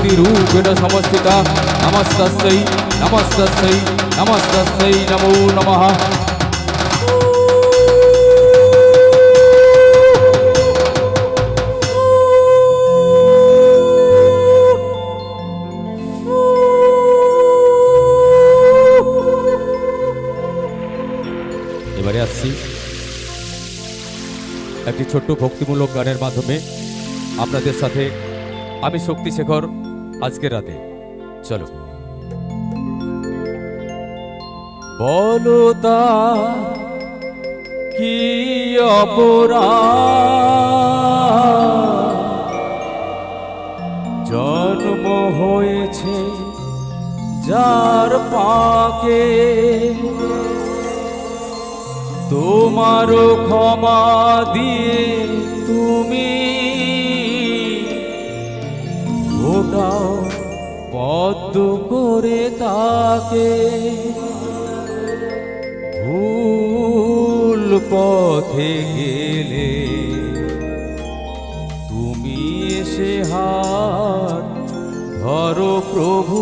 शक्तिरूपेण समस्थिता नमस्तस्यै नमस्तस्यै नमस्तस्यै नमो नमः এবারে আসছি একটি ছোট্ট ভক্তিমূলক গানের মাধ্যমে আপনাদের সাথে আমি শক্তিশেখর আজকের রাতে। চলো। বলো তা, কি অপরাধ? জন্ম হয়েছে যার পাকে। তোমারও ক্ষমা দিয়ে তুমি ওটাও পদ্ম করে তাকে। ভুল পথে গেলে তুমি এসে হাত ধরো প্রভু।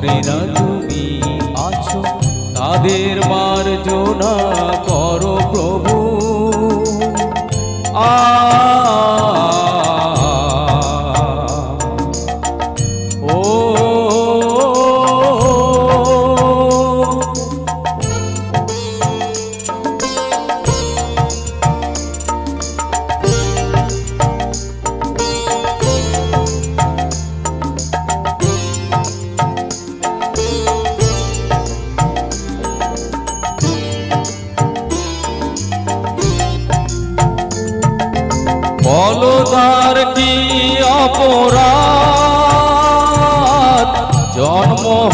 করে না তুমি আছো তাদের মার্জনা করো প্রভু। আ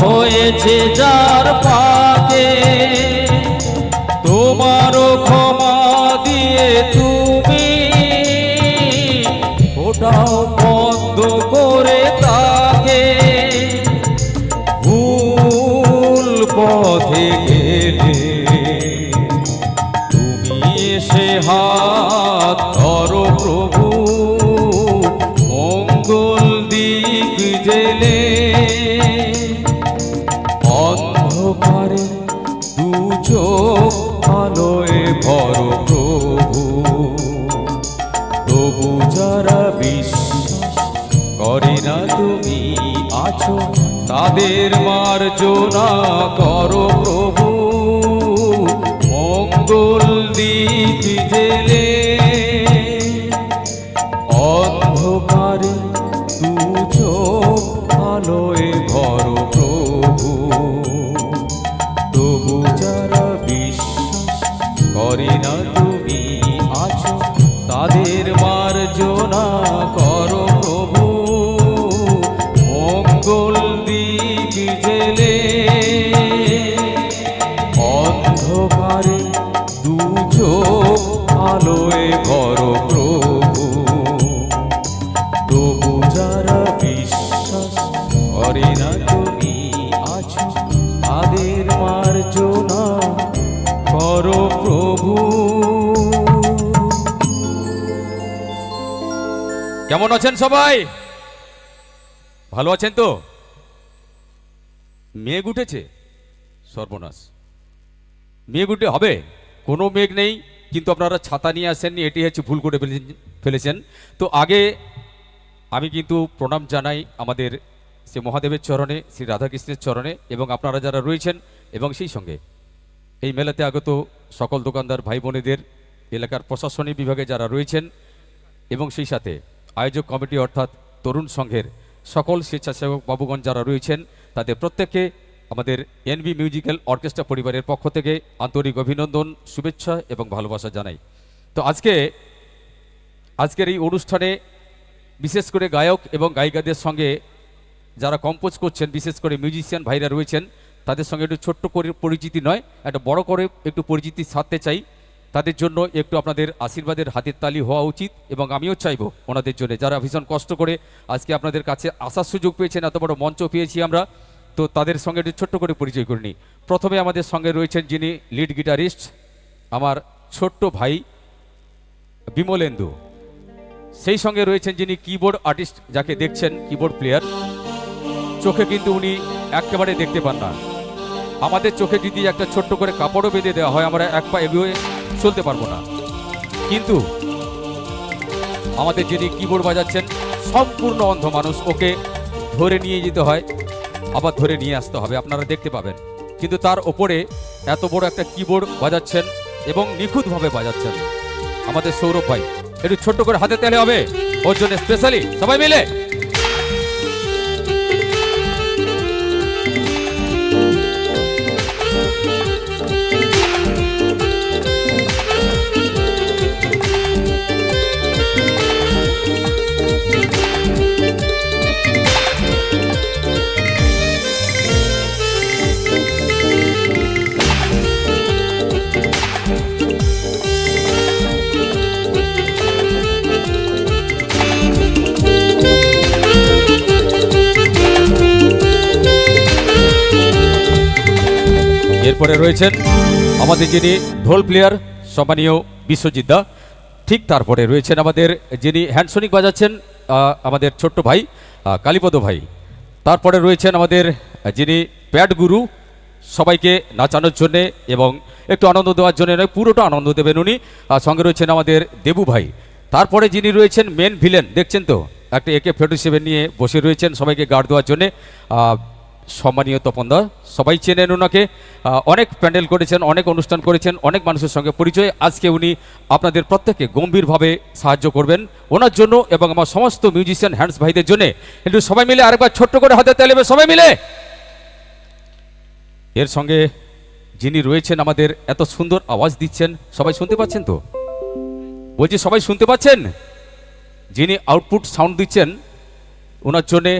হয়েছে যার পাকে। তাদের মার্জনা করো প্রভু। মঙ্গল দিতে জেলে কেমন আছেন সবাই? ভালো আছেন তো? মেঘ উঠেছে? সর্বনাশ। মেঘ উঠে হবে? কোনো মেঘ নেই, কিন্তু আপনারা ছাতা নিয়ে আসেননি এটি হচ্ছে ভুল করে ফেলেছেন- তো আগে আমি কিন্তু প্রণাম জানাই আমাদের শ্রী মহাদেবের চরণে, শ্রী রাধাকৃষ্ণের চরণে, এবং আপনারা যারা রয়েছেন, এবং সেই সঙ্গে এই মেলাতে আগত সকল দোকানদার ভাই বোনেদের এলাকার প্রশাসনিক বিভাগে যারা রয়েছেন, এবং সেই সাথে আয়োজক কমিটি অর্থাৎ তরুণ সংঘের সকল স্বেচ্ছাসেবক বাবুগণ যারা রয়েছেন, তাদের প্রত্যেককে আমাদের এনবি মিউজিক্যাল অর্কেস্ট্রা পরিবারের পক্ষ থেকে আন্তরিক অভিনন্দন, শুভেচ্ছা এবং ভালোবাসা জানাই। তো আজকে, আজকের এই অনুষ্ঠানে বিশেষ করে গায়ক এবং গায়িকাদের সঙ্গে যারা কম্পোজ করছেন, বিশেষ করে মিউজিশিয়ান ভাইরা রয়েছেন, তাদের সঙ্গে একটু ছোট্ট করে পরিচিতি নয়, একটা বড় করে একটু পরিচিতি সারতে চাই। তাদের জন্য একটু আপনাদের আশীর্বাদের হাতের তালি হওয়া উচিত এবং আমিও চাইব ওনাদের জন্য। যারা ভীষণ কষ্ট করে আজকে আপনাদের কাছে আসার সুযোগ পেয়েছেন, এত বড় মঞ্চ পেয়েছি আমরা, তো তাদের সঙ্গে একটু ছোট্ট করে পরিচয় করে নিই। প্রথমে আমাদের সঙ্গে রয়েছেন যিনি লিড গিটারিস্ট আমার ছোট্ট ভাই বিমলেন্দু। সেই সঙ্গে রয়েছেন যিনি কিবোর্ড আর্টিস্ট যাকে দেখছেন কিবোর্ড প্লেয়ার চোখে কিন্তু উনি একেবারে দেখতে পান না। আমাদের চোখে যদি একটা ছোট্ট করে কাপড়ও বেঁধে দেওয়া হয়, আমরা এক পা এগিয়ে চলতে পারব না। কিন্তু আমাদের যিনি কিবোর্ড বাজাচ্ছেন, সম্পূর্ণ অন্ধ মানুষ, ওকে ধরে নিয়ে যেতে হয়, আবার ধরে নিয়ে আসতে হবে, আপনারা দেখতে পাবেন। কিন্তু তার ওপরে এত বড় একটা কিবোর্ড বাজাচ্ছেন এবং নিখুঁতভাবে বাজাচ্ছেন আমাদের সৌরভ ভাই। একটু ছোট্ট করে হাতে তেলে হবে, ওর জন্য স্পেশালি সবাই মিলে এরপরে রয়েছেন আমাদের যিনি ঢোল প্লেয়ার সম্মানীয় বিশ্বজিৎ দা, ঠিক তারপরে রয়েছেন আমাদের যিনি হ্যান্ডসোনিক বাজাচ্ছেন আমাদের ছোট্ট ভাই কালীপদ ভাই। তারপরে রয়েছেন আমাদের যিনি প্যাড গুরু, সবাইকে নাচানোর জন্যে এবং একটু আনন্দ দেওয়ার জন্য নয়, পুরোটা আনন্দ দেবেন উনি। আর সঙ্গে রয়েছেন আমাদের দেবু ভাই। তারপরে যিনি রয়েছেন মেন ভিলেন দেখছেন তো? একটা একে ফেটু সেভেন নিয়ে বসে রয়েছেন সবাইকে গার্ড দেওয়ার জন্যে। সম্মানীয় তপনদা, সবাই চেনেন ওনাকে অনেক প্যান্ডেল করেছেন, অনেক অনুষ্ঠান করেছেন, অনেক মানুষের সঙ্গে পরিচয়। আজকে উনি আপনাদের প্রত্যেককে গম্ভীরভাবে সাহায্য করবেন। ওনার জন্য এবং আমার সমস্ত মিউজিশিয়ান হ্যান্ডস ভাইদের জন্য। একটু সবাই মিলে আরেকবার ছোট্ট করে হাতে তেলেবে সবাই মিলে। এর সঙ্গে যিনি রয়েছেন আমাদের এত সুন্দর আওয়াজ দিচ্ছেন, সবাই শুনতে পাচ্ছেন তো? বলছি, সবাই শুনতে পাচ্ছেন? যিনি আউটপুট সাউন্ড দিচ্ছেন, ওনার জন্যে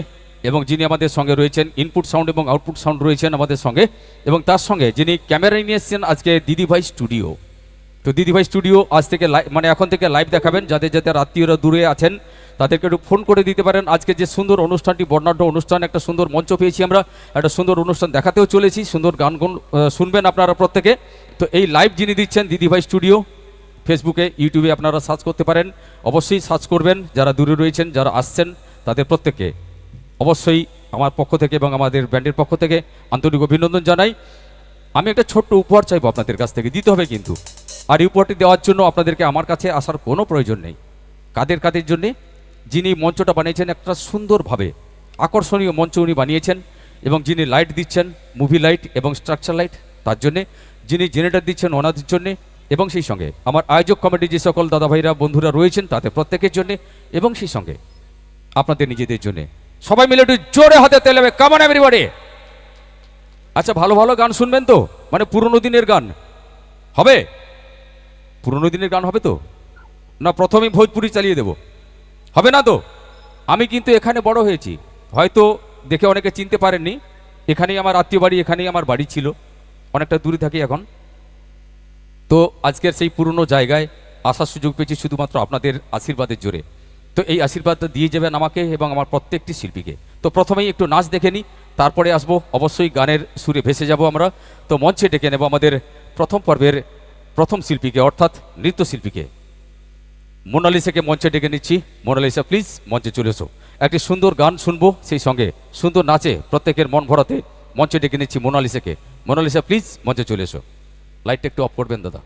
এবং যিনি আমাদের সঙ্গে রয়েছেন ইনপুট সাউন্ড এবং আউটপুট সাউন্ড রয়েছেন আমাদের সঙ্গে, এবং তার সঙ্গে যিনি ক্যামেরা নিয়ে এসেছেন আজকে দিদিভাই স্টুডিও তো দিদিভাই স্টুডিও আজ থেকে লাইভ মানে এখন থেকে লাইভ দেখাবেন, যাদের যাদের আত্মীয়রা দূরে আছেন, তাদেরকে একটু ফোন করে দিতে পারেন। আজকে যে সুন্দর অনুষ্ঠানটি, বর্ণাঢ্য অনুষ্ঠান, একটা সুন্দর মঞ্চ পেয়েছি আমরা, একটা সুন্দর অনুষ্ঠান দেখাতেও চলেছি, সুন্দর গান গুন শুনবেন আপনারা প্রত্যেকে। তো এই লাইভ যিনি দিচ্ছেন দিদিভাই স্টুডিও ফেসবুকে ইউটিউবে আপনারা সার্চ করতে পারেন। অবশ্যই সার্চ করবেন, যারা দূরে রয়েছেন, যারা আসছেন, তাদের প্রত্যেককে। অবশ্যই আমার পক্ষ থেকে এবং আমাদের ব্যান্ডের পক্ষ থেকে আন্তরিক অভিনন্দন জানাই। আমি একটা ছোট্ট উপহার চাইব আপনাদের কাছ থেকে, দিতে হবে কিন্তু। আর এই উপহারটি দেওয়ার জন্য আপনাদেরকে আমার কাছে আসার কোনো প্রয়োজন নেই। কাদের কাদের জন্যে? যিনি মঞ্চটা বানিয়েছেন একটা সুন্দরভাবে আকর্ষণীয় মঞ্চ উনি বানিয়েছেন এবং যিনি লাইট দিচ্ছেন, মুভি লাইট এবং স্ট্রাকচার লাইট, তার জন্যে। যিনি জেনারেটর দিচ্ছেন ওনাদের জন্যে এবং সেই সঙ্গে আমার আয়োজক কমিটির যে সকল দাদাভাইরা, বন্ধুরা রয়েছেন তাদের প্রত্যেকের জন্যে এবং সেই সঙ্গে। আপনাদের নিজেদের জন্যে। সবাই মিলে একটু জোরে হাতে তেলে কামান এভরিবডি আচ্ছা ভালো ভালো গান শুনবেন তো? মানে পুরনো দিনের গান। হবে? পুরনো দিনের গান হবে তো? না, প্রথমেই ভোজপুরি চালিয়ে দেব। হবে না তো? আমি কিন্তু এখানে বড় হয়েছি। হয়তো দেখে অনেকে চিনতে পারেননি। এখানেই আমার আত্মীয় বাড়ি, এখানেই আমার বাড়ি ছিল। অনেকটা দূরে থাকি এখন। তো আজকের সেই পুরনো জায়গায় আসার সুযোগ পেয়েছি শুধুমাত্র আপনাদের আশীর্বাদের জোরে। তো এই আশীর্বাদটা দিয়ে যাবেন আমাকে এবং আমার প্রত্যেকটি শিল্পীকে। তো প্রথমেই একটু নাচ দেখে নিই, তারপরে আসব। অবশ্যই গানের সুরে ভেসে যাব আমরা। তো মঞ্চে ডেকে নেব আমাদের প্রথম পর্বের প্রথম শিল্পীকে, অর্থাৎ নৃত্যশিল্পীকে মোনালিসাকে মঞ্চে ডেকে নিচ্ছি। মোনালিসা, প্লিজ, মঞ্চে চলে এসো। একটি সুন্দর গান শুনব সেই সঙ্গে। সুন্দর নাচে প্রত্যেকের মন ভরাতে মঞ্চে ডেকে নিচ্ছি মোনালিসাকে। মোনালিসা, প্লিজ, মঞ্চে চলে এসো। লাইটটা একটু অফ করবেন, দাদা।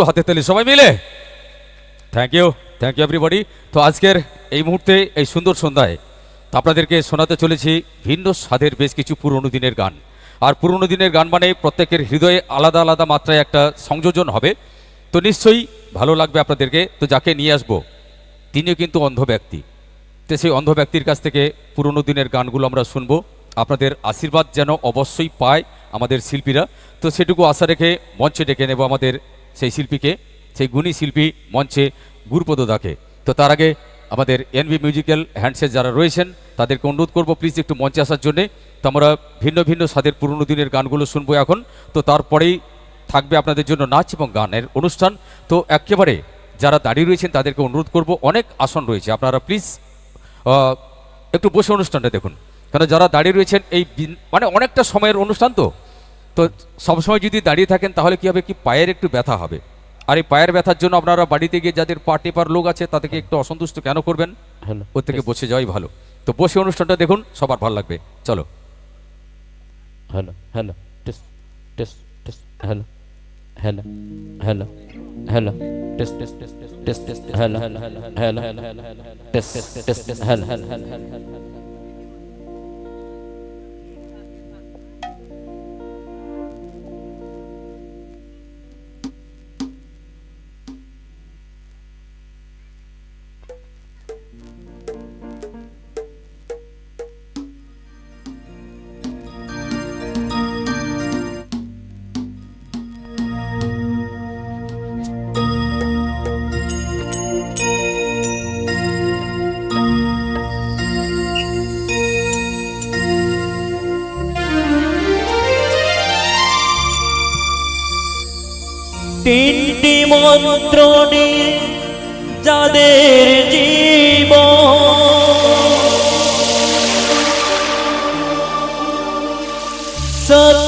একটু হাতে তালি, সবাই মিলে? Thank you thank you everybody তো আজকের এই মুহূর্তে, এই সুন্দর সন্ধ্যায় আপনাদেরকে শোনাতে চলেছি ভিন্ন স্বাদের বেশ কিছু পুরনো দিনের গান। আর পুরনো দিনের গান মানে প্রত্যেকের হৃদয়ে আলাদা আলাদা মাত্রায় একটা সংযোজন হবে। তো নিশ্চয়ই ভালো লাগবে আপনাদেরকে। তো যাকে নিয়ে আসব, তিনিও কিন্তু অন্ধ ব্যক্তি। তো সেই অন্ধ ব্যক্তির কাছ থেকে পুরনো দিনের গানগুলো আমরা শুনব। আপনাদের আশীর্বাদ যেন অবশ্যই পায় আমাদের শিল্পীরা। তো সেটুকু আশা রেখে মঞ্চে ডেকে নেব আমাদের সেই শিল্পীকে, সেই গুণী শিল্পী মঞ্চে গুরুপদ দাকে তো তার আগে আমাদের এনবি মিউজিক্যাল হ্যান্ডসেট যারা রয়েছেন, তাদেরকে অনুরোধ করব প্লিজ একটু মঞ্চে আসার জন্যে। তো আমরা ভিন্ন ভিন্ন স্বাদের পুরনো দিনের গানগুলো শুনব এখন। তো তারপরেই থাকবে আপনাদের জন্য নাচ এবং গানের অনুষ্ঠান। তো একেবারে যারা দাঁড়িয়ে রয়েছেন, তাদেরকে অনুরোধ করব, অনেক আসন রয়েছে। আপনারা প্লিজ একটু বসে অনুষ্ঠানটা দেখুন। কারণ যারা দাঁড়িয়ে রয়েছেন, এই মানে অনেকটা সময়ের অনুষ্ঠান তো। তো সবসময় যদি দাঁড়িয়ে থাকেন তাহলে কি হবে কি পায়ের একটু ব্যথা হবে আর এই পায়ের ব্যথার জন্য আপনারা বাড়িতে গিয়ে যাদের পা টেপার লোক আছে তাদেরকে একটু অসন্তুষ্ট কেন করবেন ওর থেকে বসে যাওয়াই ভালো তো বসে অনুষ্ঠানটা দেখুন সবার ভালো লাগবে চলো hello hello test test test hello hello hello hello test test test test test hello hello hello hello hello hello hello test test test hello hello hello hello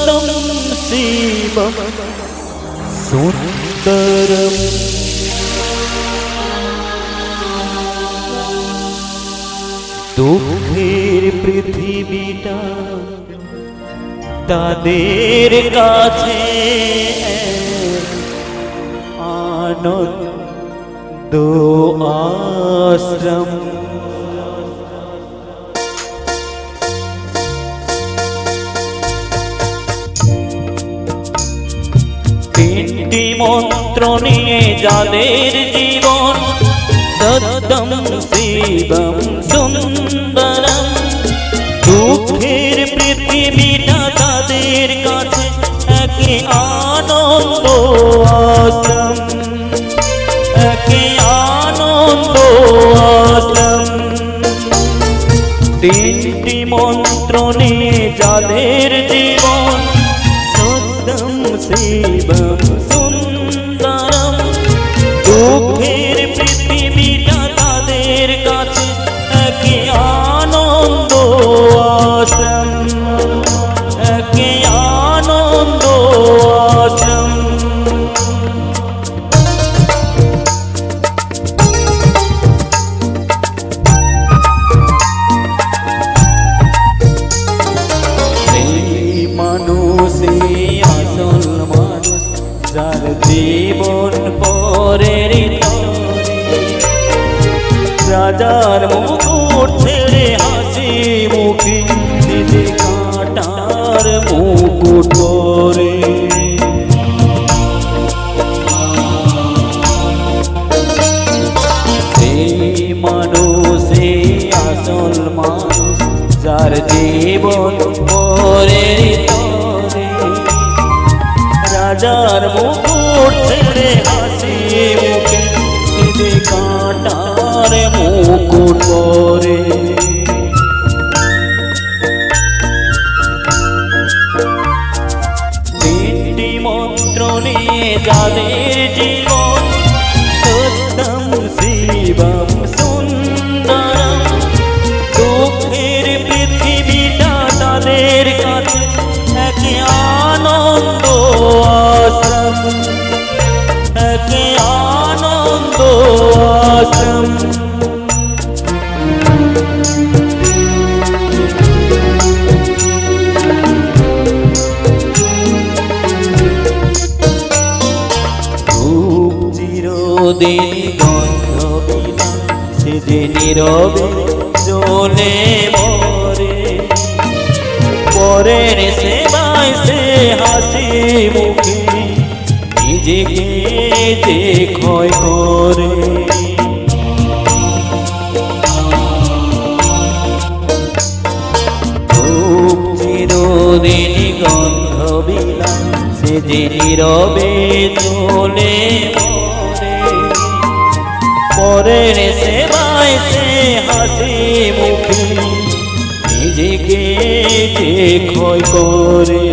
সতম শিব সুন্দরম দুঃখের পৃথিবীটা তাদের কাছে আনন্দ আশ্রম মন্ত্র নিয়ে যাদের জীবন সত্যম শিবম সুন্দরম। দুঃখের পৃথিবীটা তাদের কাছে একে আনন্দ আশ্রম। একে আনন্দ পরে চিরদিন গন্ধ বিনা চলে মরে। পরের সেবায় সে হাসি মুখে নিজেকে যে করে চিরদিন গন্ধ বিনা সে যে চলে পরের সেবায় সে হাসি মুখে। নিজেকে যে করে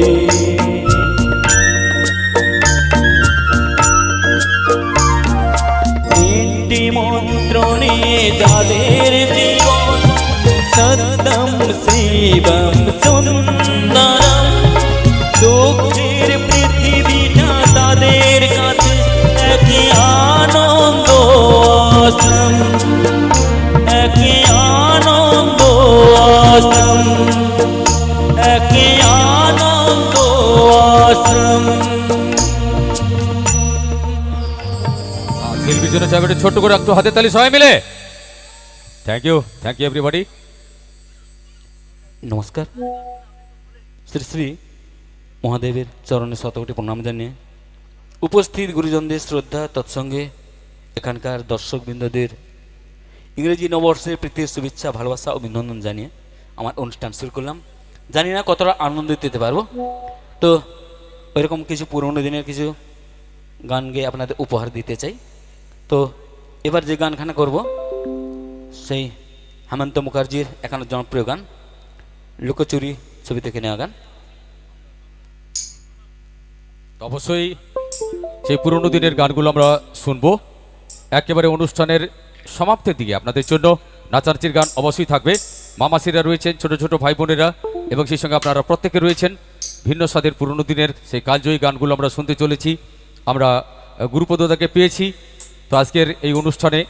জন্য চাইবে ছোট্ট করে একটু হাতে তালি সবাই মিলে। Thank you thank you everybody নমস্কার। শ্রী শ্রী মহাদেবের চরণে শতকোটি প্রণাম জানিয়ে উপস্থিত গুরুজনদের শ্রদ্ধা, তৎসঙ্গে এখানকার দর্শকবৃন্দদের ইংরেজি নববর্ষের প্রীতির শুভেচ্ছা, ভালোবাসা অভিনন্দন জানিয়ে আমার অনুষ্ঠান শুরু করলাম। জানি না কতটা আনন্দ দিতে পারব। তো ওইরকম কিছু পুরনো দিনের কিছু গান গেয়ে আপনাদের উপহার দিতে চাই। তো এবার যে গানখানা করব, সেই হেমন্ত মুখার্জির একান্ত জনপ্রিয় গান, লুকোচুরি ছবি থেকে নেওয়া গান। অবশ্যই সেই পুরনো দিনের গানগুলো আমরা শুনব। একেবারে অনুষ্ঠানের সমাপ্তির দিকে আপনাদের জন্য নাচার্চির গান অবশ্যই থাকবে। মামাসিরা রয়েছেন, ছোট ছোট ভাই বোনেরা, এবং সেই সঙ্গে আপনারা প্রত্যেকে রয়েছেন। ভিন্ন স্বাদের পুরনো দিনের সেই কালজয়ী গানগুলো আমরা শুনতে চলেছি। আমরা গুরুপদদাকে পেয়েছি। তো আজকের এই অনুষ্ঠানে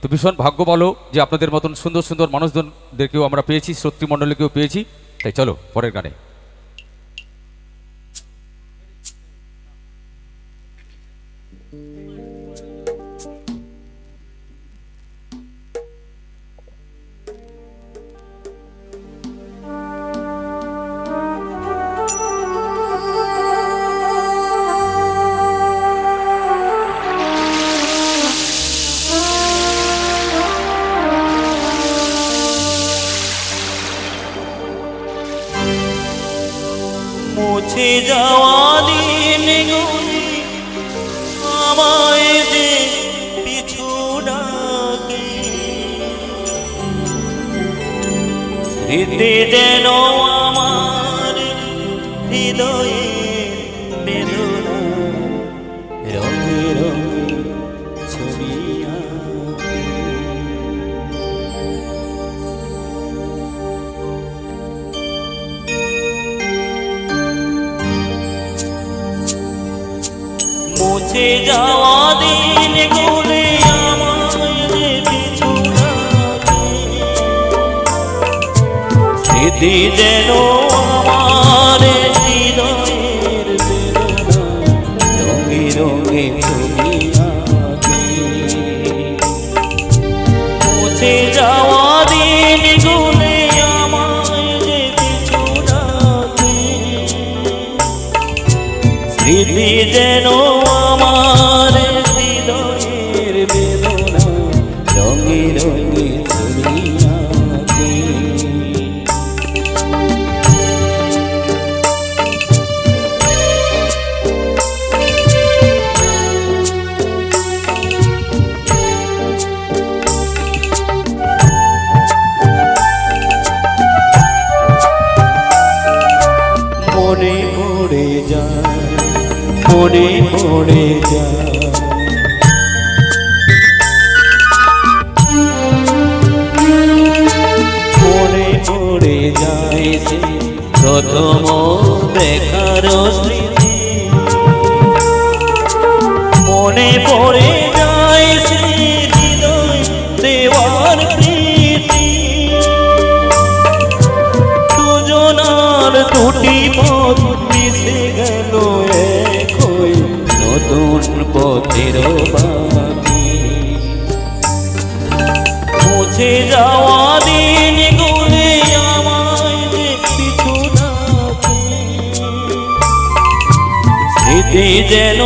তো ভীষণ ভাগ্য বলো যে আপনাদের মতন সুন্দর সুন্দর মানুষজনদেরকেও আমরা পেয়েছি, শ্রোতৃমণ্ডলীকেও পেয়েছি। তাই চলো, পরের গানে। স্মৃতি যাওয়া দিন গুলে আমায় পিছু স্মৃতি যেন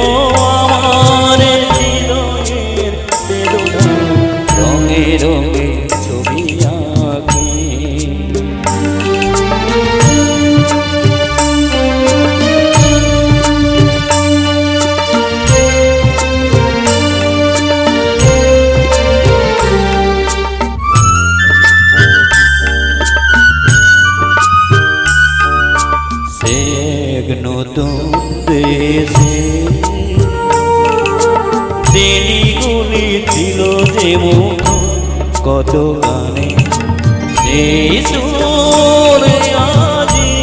photo